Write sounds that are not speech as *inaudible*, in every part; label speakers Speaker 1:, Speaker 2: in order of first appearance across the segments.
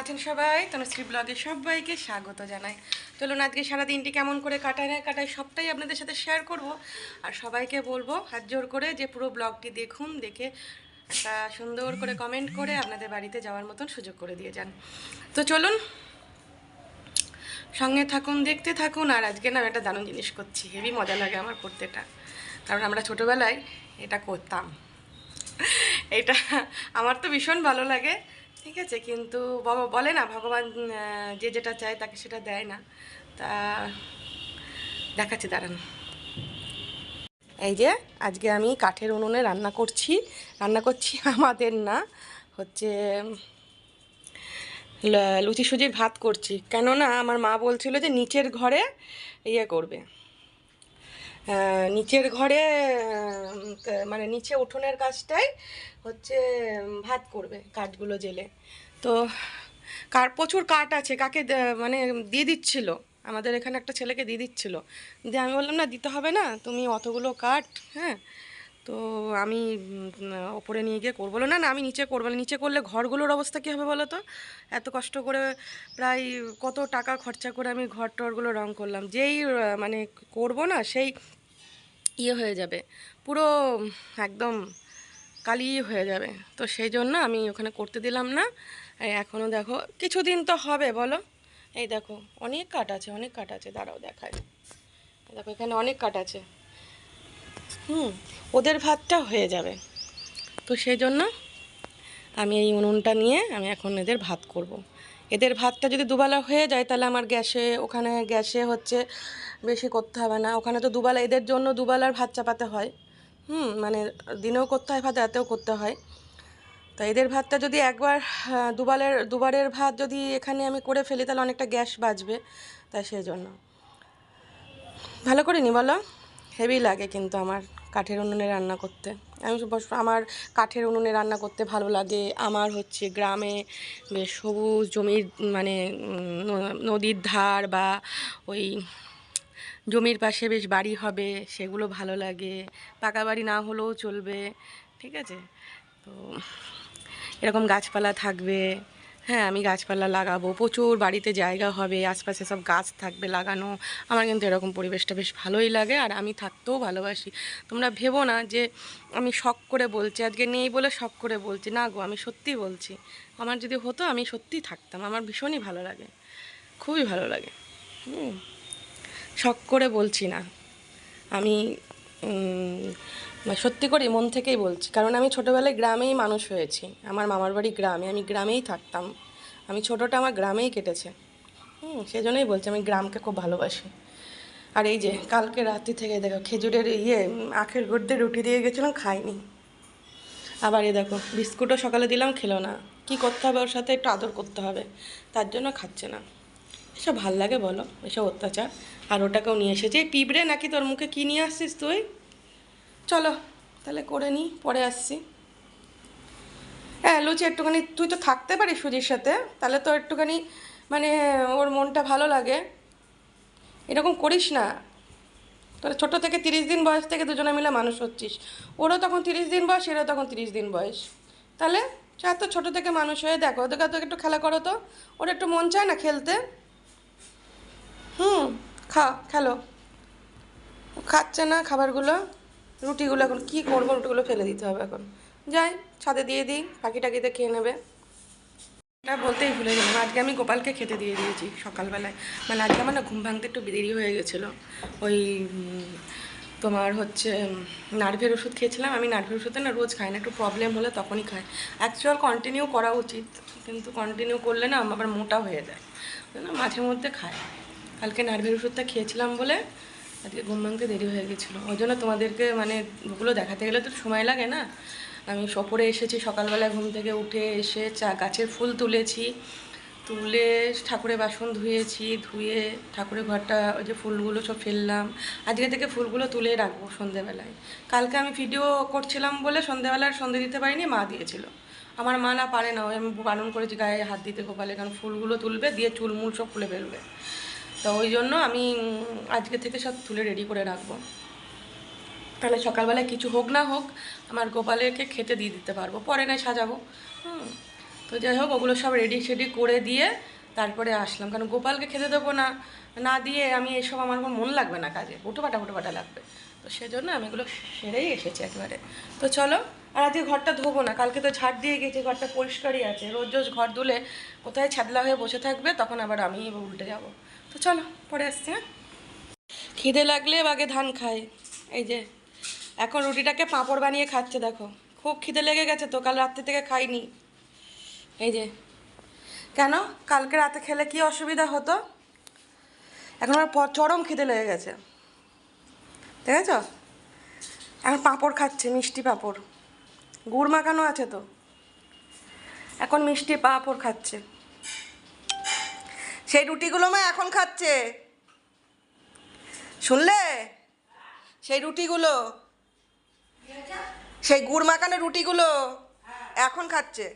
Speaker 1: আছেন সবাই? তনুশ্রী ব্লগে সবাইকে স্বাগত জানাই। চলুন আজকে সারা দিনটি কেমন করে কাটায় না কাটায় সবটাই আপনাদের সাথে শেয়ার করব। আর সবাইকে বলব, হাত জোর করে যে পুরো ব্লগটি দেখুন, দেখে একটা সুন্দর করে কমেন্ট করে আপনাদের বাড়িতে যাওয়ার মতন সুযোগ করে দিয়ে যান। তো চলুন, সঙ্গে থাকুন, দেখতে থাকুন, আর আজকে না একটা দারুণ জিনিস করছি। হেভি মজা লাগে আমার করতে এটা কারণ আমরা ছোটোবেলায় এটা করতাম। এটা আমার তো ভীষণ ভালো লাগে। ঠিক আছে, কিন্তু বাবা বলে না, ভগবান যে যেটা চায় তাকে সেটা দেয় না। তা দেখাচ্ছি, দাঁড়ান। এই যে, আজকে আমি কাঠের উনুনে রান্না করছি। রান্না করছি *laughs* আমাদের না, হচ্ছে লুচি সুজির ভাত করছি। কেননা আমার মা বলছিল যে নিচের ঘরে ইয়ে করবে। নিচের ঘরে মানে নিচে উঠোনের কাজটাই হচ্ছে ভাত করবে কাঠগুলো জেলে। তো কার, প্রচুর কাঠ আছে, কাকে মানে দিয়ে দিচ্ছিল, আমাদের এখানে একটা ছেলেকে দিয়ে দিচ্ছিল। দিয়ে আমি বললাম, না, দিতে হবে না, তুমি অতগুলো কাঠ হ্যাঁ তো আমি ওপরে নিয়ে গিয়ে করব। না না, আমি নিচে করব না। নিচে করলে ঘরগুলোর অবস্থা কী হবে বলো তো? এত কষ্ট করে প্রায় কত টাকা খরচা করে আমি ঘর টরগুলো রং করলাম। যেই মানে করব না, সেই ইয়ে হয়ে যাবে। পুরো, একদম কালি হয়ে যাবে। তো সেই জন্য আমি ওখানে করতে দিলাম না। এখনও দেখো, কিছুদিন তো হবে বলো। এই দেখো, অনেক কাঠ আছে, অনেক কাঠ আছে। দাঁড়াও দেখায় দেখো, এখানে অনেক কাঠ আছে। হুম ওদের ভাতটা হয়ে যাবে। তো সেই জন্য আমি এই উনুনটা নিয়ে আমি এখন এদের ভাত করব। এদের ভাতটা যদি দুবেলা হয়ে যায় তাহলে আমার গ্যাসে ওখানে গ্যাসে হচ্ছে বেশি করতে হবে না। ওখানে তো দুবেলা এদের জন্য দুবেলার ভাত চাপাতে হয়। হুম মানে দিনেও করতে হয় ভাত রাতেও করতে হয়। তা এদের ভাতটা যদি একবার আহ, দুবারের দুবারের ভাত যদি এখানে আমি করে ফেলি তাহলে অনেকটা গ্যাস বাঁচবে তাই সেই জন্য ভালো করে নি বলো? হেভি লাগে কিন্তু আমার কাঠের উনুনে রান্না করতে। আমি আমার কাঠের উনুনে রান্না করতে ভালো লাগে। আমার হচ্ছে গ্রামে বেশ সবুজ জমির মানে নদীর ধার বা ওই জমির পাশে বেশ বাড়ি হবে, সেগুলো ভালো লাগে। পাকা বাড়ি না হলেও চলবে, ঠিক আছে? তো এরকম গাছপালা থাকবে। হ্যাঁ আমি গাছপালা লাগাবো। প্রচুর বাড়িতে জায়গা হবে, আশপাশে সব গাছ থাকবে লাগানো। আমার কিন্তু এরকম পরিবেশটা বেশ ভালোই লাগে আর আমি থাকতেও ভালোবাসি। তোমরা ভেবো না যে আমি শখ করে বলছি, আজকে নেই বলে শখ করে বলছি। না গো, আমি সত্যি বলছি। আমার যদি হতো আমি সত্যিই থাকতাম। আমার ভীষণই ভালো লাগে। খুবই ভালো লাগে। হুম। শখ করে বলছি না। আমি সত্যি করে মন থেকেই বলছি। কারণ আমি ছোটোবেলায় গ্রামেই মানুষ হয়েছি। আমার মামার বাড়ি গ্রামে, আমি গ্রামেই থাকতাম। আমি ছোটোটা আমার গ্রামেই কেটেছে। হুম, সেজন্যই বলছি আমি গ্রামকে খুব ভালোবাসি। আর এই যে কালকে রাত্রি থেকে দেখো খেজুরের ইয়ে আখের গুড় রুটি দিয়ে গেছিলাম, খাইনি। আবার এ দেখো বিস্কুটও সকালে দিলাম, খেলো না। কি করতে হবে ওর সাথে? একটু আদর করতে হবে। তার জন্য খাচ্ছে না। এসব ভালো লাগে বলো, এসব অত্যাচার। আর ওটাকেও নিয়ে এসেছে। পিঁপড়ে নাকি তোর মুখে কী নিয়ে আসছিস তুই? চলো, তাহলে করে নিই, পরে আসছি। হ্যাঁ লুচি একটুখানি, তুই তো থাকতে পারিস সুজির সাথে, তাহলে তো একটুখানি মানে ওর মনটা ভালো লাগে। এরকম করিস না। তোরা ছোটো থেকে তিরিশ দিন বয়স থেকে দুজনে মিলে মানুষ হচ্ছিস। ওরও তখন তিরিশ দিন বয়স, এরও তখন তিরিশ দিন বয়স। তাহলে চা তো ছোটো থেকে মানুষ হয়ে দেখো ওদেরকে তো একটু খেলা করো তো। ওর একটু মন চায় না খেলতে। হুম, খা, খেলো। খাচ্ছে না খাবারগুলো। রুটিগুলো এখন কী করব? রুটিগুলো ফেলে দিতে হবে এখন। যাই, ছাদে দিয়ে দিই, পাখি টাকিতে খেয়ে নেবে। এটা বলতেই ভুলে গেলাম, আজকে আমি গোপালকে খেতে দিয়ে দিয়েছি সকালবেলায়। মানে আজকে আমার না ঘুম ভাঙতে একটু দেরি হয়ে গেছিল। ওই তোমার হচ্ছে নার্ভের ওষুধ খেয়েছিলাম। আমি নার্ভের ওষুধে না রোজ খাই না, একটু প্রবলেম হলে তখনই খাই। অ্যাকচুয়াল কন্টিনিউ করা উচিত, কিন্তু কন্টিনিউ করলে না আমার মোটা হয়ে যায়। জন্য মাঝে মধ্যে খায় কালকে নার্ভের ওষুধটা খেয়েছিলাম বলে আজকে ঘুম ভাঙতে দেরি হয়ে গেছিল। ওই জন্য তোমাদেরকে মানে ওগুলো দেখাতে গেলে তো সময় লাগে না। আমি সপরে এসেছি, সকালবেলা ঘুম থেকে উঠে এসে চা, গাছের ফুল তুলেছি। তুলে ঠাকুরের বাসন ধুয়েছি, ধুয়ে ঠাকুরের ঘরটা, ওই যে ফুলগুলো সব ফেললাম। আজকে থেকে ফুলগুলো তুলে রাখব সন্ধেবেলায়। কালকে আমি ভিডিও করছিলাম বলে সন্ধেবেলার সন্ধে দিতে পারিনি, মা দিয়েছিল। আমার মা না পারে না, ওই আমি বারণ করেছি গায়ে হাত দিতে গোপালে কারণ ফুলগুলো তুলবে, দিয়ে চুলমুল সব খুলে ফেলবে। তো ওই জন্য আমি আজকে থেকে সব তুলে রেডি করে রাখব। তাহলে সকালবেলায় কিছু হোক না হোক, আমার গোপালেরকে খেতে দিয়ে দিতে পারব, পরে নয় সাজাবো। হুম, তো যাই হোক, ওগুলো সব রেডি সেডি করে দিয়ে তারপরে আসলাম। কারণ গোপালকে খেতে দেবো না না দিয়ে আমি এসব আমার মন লাগবে না কাজে বুটো পাটা বুটো পাটা লাগবে। তো সেজন্য আমি এগুলো সেরেই এসেছি একেবারে। তো চলো, আর আজকে ঘরটা ধোবো না, কালকে তো ঝাড় দিয়ে গেছি, ঘরটা পরিষ্কারই আছে। রোজ রোজ ঘর ধুলে কোথায় ছাদলা হয়ে বসে থাকবে, তখন আবার আমি উল্টে যাব। তো চলো, পরে আসছি হ্যাঁ? খিদে লাগলে বাগে ধান খায় এই যে, এখন রুটিটাকে পাঁপড় বানিয়ে খাচ্ছে, দেখো। খুব খিদে লেগে গেছে তো, কাল রাত্রি থেকে খাইনি। এই যে, কেন? কালকে রাতে খেলে কি অসুবিধা হতো? এখন আমার চরম খিদে লেগে গেছে। দেখেছ? এখন পাঁপড় খাচ্ছে, মিষ্টি পাঁপড়। গুড় মাখানো আছে তো। এখন মিষ্টি পাঁপড় খাচ্ছে। সেই রুটিগুলো মা এখন খাচ্ছে। শুনলে? সেই রুটিগুলো। সেই গুড় মাখানো রুটিগুলো এখন খাচ্ছে।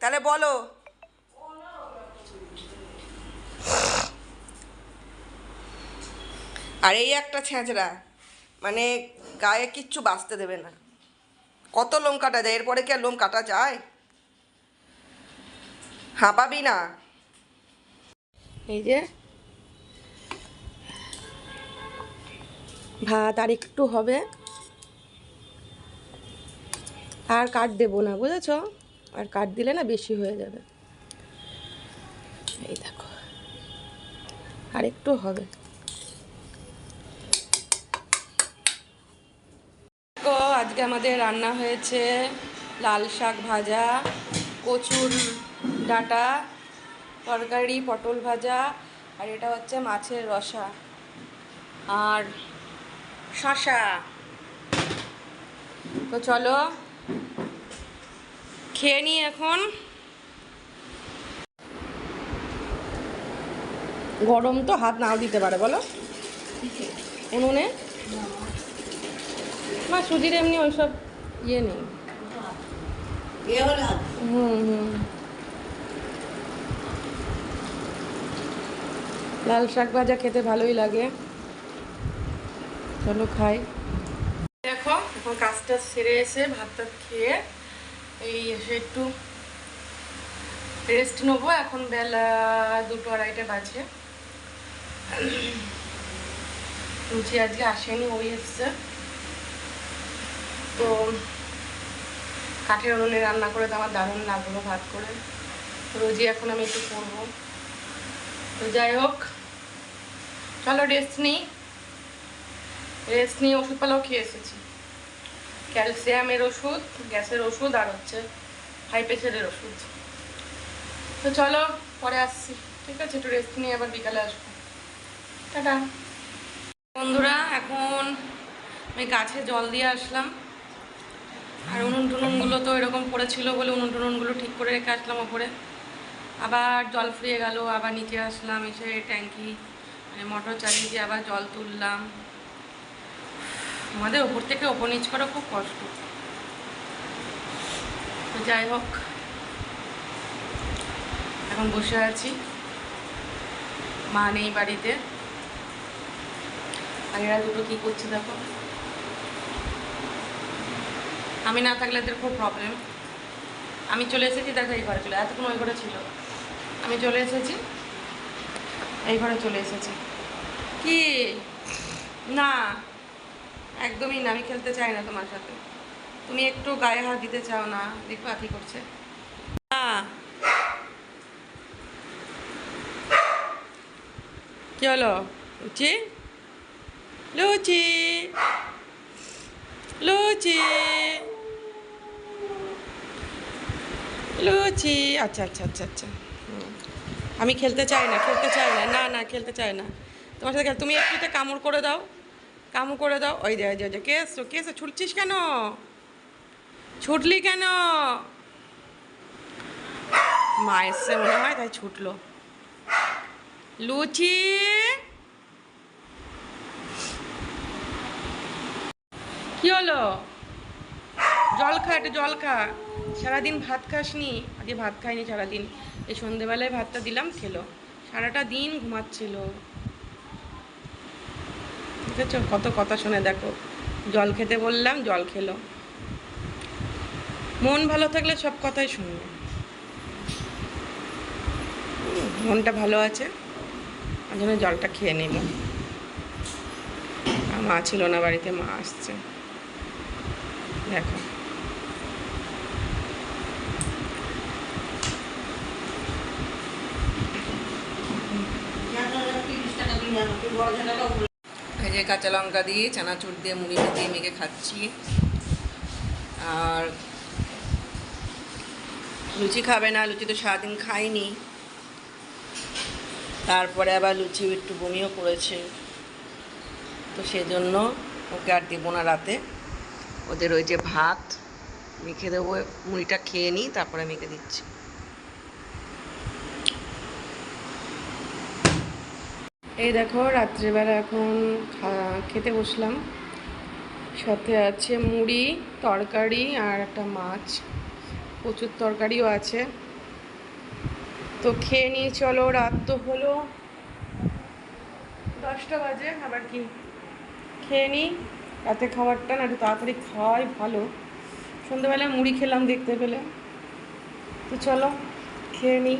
Speaker 1: তাহলে বলো। আর এই একটা ছেঁচড়া মানে গায়ে কিচ্ছু বাঁচতে দেবে না। কত লোম কাটা যায়, এরপরে কি আর লোম কাটা যায়? হাঁপাবি না। এই যে। ভাত আর একটু হবে। আর কাট দেবো না, বুঝেছ? আর কাট দিলে না বেশি হয়ে যাবে। এই দেখো। আর একটু হবে। আজকে আমাদের রান্না হয়েছে লাল শাক ভাজা, কচুর ডাঁটা তরকারি পটল ভাজা আর এটা হচ্ছে মাছের রসা। আর শশা তো চলো খেয়ে নিই এখন। গরম তো হাত নাও দিতে পারে বলো। উনুনে? না সুজির এমনি ওইসব ইয়ে নেই। হুম হুম। লাল শাক ভাজা খেতে ভালোই লাগে। চলো খাই। দেখো, এখন কাজটা সেরে এসে ভাত টাত খেয়ে এই এসে একটু রেস্ট নেব। এখন বেলা দুটো আড়াইটে বাজে। রুচি আজকে আসেনি ওই এসছে তো কাঠের উনুনে রান্না করে তো আমার দারুণ লাগল ভাত করে। রোজই এখন আমি একটু করব। তো যাই হোক, চলো রেস্ট নিই। রেস্ট নিয়ে ওষুধ ওষুধপালাও খেয়ে এসেছি। ক্যালসিয়ামের ওষুধ, গ্যাসের ওষুধ আর হচ্ছে হাই প্রেশারের ওষুধ। তো চলো, পরে আসছি। ঠিক আছে, একটু রেস্ট নিয়ে আবার বিকালে আসব। টাটা। বন্ধুরা, এখন আমি গাছে জল দিয়ে আসলাম। আর উনুন টুনুনগুলো তো এরকম পড়েছিল বলে উনুন টুনুনগুলো ঠিক করে রেখে আসলাম ওপরে। আবার জল ফুরিয়ে গেল, আবার নিচে আসলাম, এসে ট্যাঙ্কি মানে মোটর চালিয়ে দিয়ে আবার জল তুললাম। আমাদের ওপর থেকে ওপর নিচ করা খুব কষ্ট। যাই হোক, এখন বসে আছি। মা নেই বাড়িতে। আর এরা দুটো কী করছে দেখো। আমি না থাকলে এদের খুব প্রবলেম আমি চলে এসেছি, দেখো এই ঘরে চলে, এতক্ষণ ওই ঘরে ছিল। আমি চলে এসেছি। এই ঘরে চলে এসেছি। কি? না, একদমই না, আমি খেলতে চাই না তোমার সাথে। তুমি একটু গায়ে হাত দিতে চাও না, দেখো কি করছে। না। কি হলো? লুচি? লুচি। লুচি। লুচি। আচ্ছা আচ্ছা আচ্ছা আচ্ছা। আমি খেলতে চাই না খেলতে চাই না না না খেলতে চাই না। তোমার সাথে তুমি একটুতে কামড় করে দাও কামড় করে দাও। ওই যে ওই যে, কে এসছো কে এসছো ছুটছিস কেন? ছুটলি কেন? মা এসছে মনে হয় তাই ছুটলো। লুচি! কি হলো? জল খা একটু জল খা। সারাদিন ভাত খাসনি? আজকে ভাত খাইনি সারাদিন। এই সন্ধেবেলায় ভাতটা দিলাম, খেলো। সারাটা দিন ঘুমাচ্ছিল। দেখেছ? কত কথা শুনে দেখো। জল খেতে বললাম, জল খেলো। মন ভালো থাকলে সব কথাই শুনবে। মনটা ভালো আছে। ওই জন্য জলটা খেয়ে নিল মা ছিল না, বাড়িতে মা আসছে। দেখো। যে কাঁচা লঙ্কা দিয়ে, চানাচুর দিয়ে, মুড়ি দিয়ে মেখে খাচ্ছি। আর লুচি খাবে না, লুচি তো সারাদিন খাইনি। তারপরে আবার লুচি একটু বমিও করেছে। তো সেজন্য ওকে আর দেবো না রাতে। ওদের ওই যে ভাত, মেখে দেবো, মুড়িটা খেয়ে নিই, তারপরে মেখে দিচ্ছি। এই দেখো, রাত্রিবেলা এখন খেতে বসলাম। সাথে আছে মুড়ি, তরকারি আর একটা মাছ। প্রচুর তরকারিও আছে। তো খেয়ে নিয়ে চলো, রাত তো হলো দশটা বাজে, আবার কি? খেয়ে নিই রাতে খাবারটা না একটু তাড়াতাড়ি খাওয়াই ভালো। সন্ধ্যেবেলা মুড়ি খেলাম দেখতে পেলে। তো চলো, খেয়ে নিই